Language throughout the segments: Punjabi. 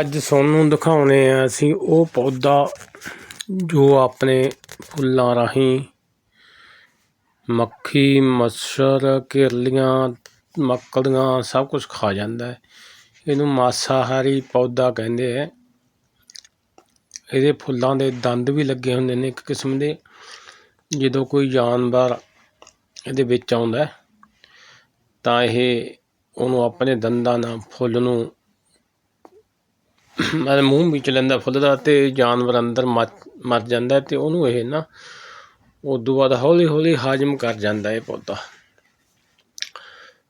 ਅੱਜ ਤੁਹਾਨੂੰ ਦਿਖਾਉਣੇ ਆ ਅਸੀਂ ਉਹ ਪੌਦਾ ਜੋ ਆਪਣੇ ਫੁੱਲਾਂ ਰਾਹੀਂ ਮੱਖੀ, ਮੱਛਰ, ਕਿਰਲੀਆਂ, ਮੱਕੜੀਆਂ ਸਭ ਕੁਝ ਖਾ ਜਾਂਦਾ ਹੈ। ਇਹਨੂੰ ਮਾਸਾਹਾਰੀ ਪੌਦਾ ਕਹਿੰਦੇ ਹੈ। ਇਹਦੇ ਫੁੱਲਾਂ ਦੇ ਦੰਦ ਵੀ ਲੱਗੇ ਹੁੰਦੇ ਨੇ ਇੱਕ ਕਿਸਮ ਦੇ। ਜਦੋਂ ਕੋਈ ਜਾਨਵਰ ਇਹਦੇ ਵਿੱਚ ਆਉਂਦਾ ਤਾਂ ਇਹ ਉਹਨੂੰ ਆਪਣੇ ਦੰਦਾਂ ਨਾਲ, ਫੁੱਲ ਨੂੰ ਮੂੰਹ ਵਿੱਚ ਲੈਂਦਾ ਫੁੱਲ ਦਾ ਤੇ ਜਾਨਵਰ ਅੰਦਰ ਮਰ- ਮਰ ਜਾਂਦਾ ਅਤੇ ਉਹਨੂੰ ਇਹ ਨਾ ਉਦੋਂ ਬਾਅਦ ਹੌਲੀ ਹੌਲੀ ਹਾਜ਼ਮ ਕਰ ਜਾਂਦਾ ਇਹ ਪੌਦਾ।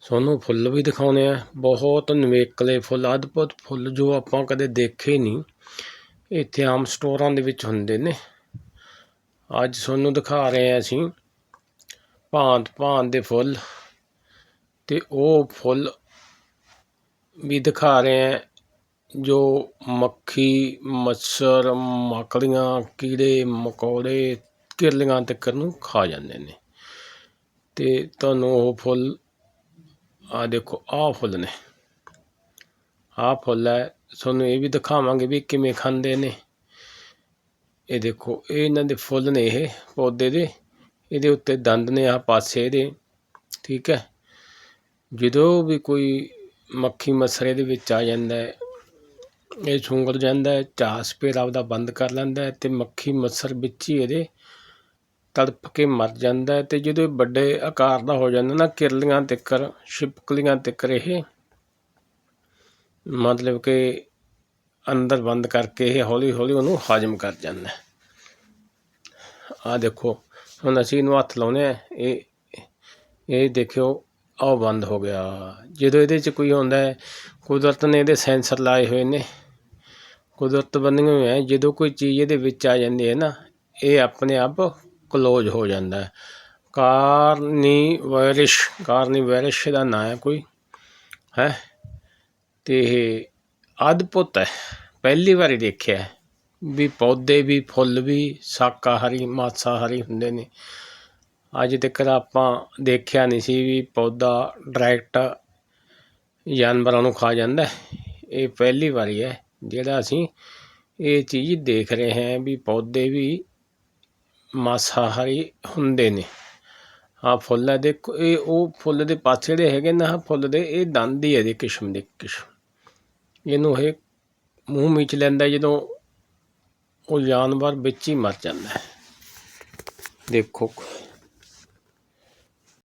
ਤੁਹਾਨੂੰ ਫੁੱਲ ਵੀ ਦਿਖਾਉਣੇ ਆ। ਬਹੁਤ ਨਿਵੇਕਲੇ ਫੁੱਲ, ਅਦਭੁਤ ਫੁੱਲ ਜੋ ਆਪਾਂ ਕਦੇ ਦੇਖੇ ਨਹੀਂ। ਇੱਥੇ ਆਮ ਸਟੋਰਾਂ ਦੇ ਵਿੱਚ ਹੁੰਦੇ ਨੇ। ਅੱਜ ਤੁਹਾਨੂੰ ਦਿਖਾ ਰਹੇ ਆ ਅਸੀਂ ਭਾਂਤ ਭਾਂਤ ਦੇ ਫੁੱਲ ਤੇ ਉਹ ਫੁੱਲ ਵੀ ਦਿਖਾ ਰਹੇ ਆ ਜੋ ਮੱਖੀ, ਮੱਛਰ ਮਕੜੀਆਂ ਕੀੜੇ, ਮਕੌੜੇ, ਕਿਰਲੀਆਂ ਤੱਕ ਨੂੰ ਖਾ ਜਾਂਦੇ ਨੇ। ਅਤੇ ਤੁਹਾਨੂੰ ਉਹ ਫੁੱਲ, ਆਹ ਦੇਖੋ, ਆਹ ਫੁੱਲ ਨੇ। ਆਹ ਫੁੱਲ ਹੈ। ਤੁਹਾਨੂੰ ਇਹ ਵੀ ਦਿਖਾਵਾਂਗੇ ਵੀ ਕਿਵੇਂ ਖਾਂਦੇ ਨੇ। ਇਹ ਦੇਖੋ, ਇਹ ਇਹਨਾਂ ਦੇ ਫੁੱਲ ਨੇ ਇਹ ਪੌਦੇ ਦੇ। ਇਹਦੇ ਉੱਤੇ ਦੰਦ ਨੇ ਆਹ ਪਾਸੇ ਇਹਦੇ, ਠੀਕ ਹੈ। ਜਦੋਂ ਵੀ ਕੋਈ ਮੱਖੀ ਮੱਛਰ ਇਹਦੇ ਵਿੱਚ ਆ ਜਾਂਦਾ ਹੈ ਇਹ ਸੁੰਗੜ ਜਾਂਦਾ ਹੈ ਚਾਸ ਪੇਰ ਆਪਦਾ ਬੰਦ ਕਰ ਲੈਂਦਾ ਹੈ ਤੇ ਮੱਖੀ ਮੱਛਰ ਵਿੱਚ ਹੀ ਇਹਦੇ ਤੜਪ ਕੇ ਮਰ ਜਾਂਦਾ ਹੈ ਤੇ ਜਦੋਂ ਇਹ ਵੱਡੇ ਆਕਾਰ ਦਾ ਹੋ ਜਾਂਦਾ ਨਾ, ਕਿਰਲੀਆਂ ਤਿੱਕਰ, ਛਿਪਕਲੀਆਂ ਤਿੱਕਰ ਇਹ, ਮਤਲਬ ਕਿ ਅੰਦਰ ਬੰਦ ਕਰਕੇ ਇਹ ਹੌਲੀ ਹੌਲੀ ਉਹਨੂੰ ਹਾਜ਼ਮ ਕਰ ਜਾਂਦਾ ਹੈ। ਆ ਦੇਖੋ, ਹੁਣ ਅਸੀਂ ਇਹਨੂੰ ਹੱਥ ਲਾਉਨੇ ਆ ਇਹ ਇਹ ਦੇਖਿਓ, ਆਹ ਬੰਦ ਹੋ ਗਿਆ। ਜਦੋਂ ਇਹਦੇ 'ਚ ਕੋਈ ਹੁੰਦਾ ਹੈ, ਕੁਦਰਤ ਨੇ ਇਹਦੇ ਸੈਂਸਰ ਲਾਏ ਹੋਏ ਨੇ ਕੁਦਰਤ ਬਣੀਆਂ ਹੋਈਆਂ ਹੈ, ਜਦੋਂ ਕੋਈ ਚੀਜ਼ ਇਹਦੇ ਵਿੱਚ ਆ ਜਾਂਦੀ ਹੈ ਨਾ ਇਹ ਆਪਣੇ ਆਪ ਕਲੋਜ਼ ਹੋ ਜਾਂਦਾ ਹੈ। ਕਾਰਨੀ ਵਾਇਰਸ ਕਾਰਨੀ ਵਾਇਰਸ ਦਾ ਨਾਂ ਹੈ ਕੋਈ ਹੈ? ਤੇ ਇਹ ਅਦਭੁਤ ਹੈ। ਪਹਿਲੀ ਵਾਰੀ ਦੇਖਿਆ ਵੀ ਪੌਦੇ ਵੀ ਫੁੱਲ ਵੀ ਸ਼ਾਕਾਹਾਰੀ ਮਾਸਾਹਾਰੀ ਹੁੰਦੇ ਨੇ। ਅੱਜ ਤੱਕ ਆਪਾਂ ਦੇਖਿਆ ਨਹੀਂ ਸੀ ਵੀ ਪੌਦਾ ਡਾਇਰੈਕਟ ਜਾਨਵਰਾਂ ਨੂੰ ਖਾ ਜਾਂਦਾ ਇਹ ਪਹਿਲੀ ਵਾਰੀ ਹੈ। ਜਿਹੜਾ ਅਸੀਂ ਇਹ ਚੀਜ਼ ਦੇਖ ਰਹੇ ਹਾਂ ਵੀ ਪੌਦੇ ਵੀ ਮਾਸਾਹਾਰੀ ਹੁੰਦੇ ਨੇ। ਆਹ ਫੁੱਲ ਹੈ ਦੇਖੋ, ਇਹ ਉਹ ਫੁੱਲ ਦੇ ਪਾਸੇ ਜਿਹੜੇ ਹੈਗੇ ਨਾ ਫੁੱਲ ਦੇ, ਇਹ ਦੰਦ ਹੀ ਹੈ ਦੇ ਕਿਸਮ ਦੇ ਕਿਸਮ। ਇਹਨੂੰ ਇਹ ਮੂੰਹ ਵਿੱਚ ਲੈਂਦਾ ਜਦੋਂ ਉਹ ਜਾਨਵਰ ਵਿੱਚ ਹੀ ਮਰ ਜਾਂਦਾ ਹੈ। ਦੇਖੋ।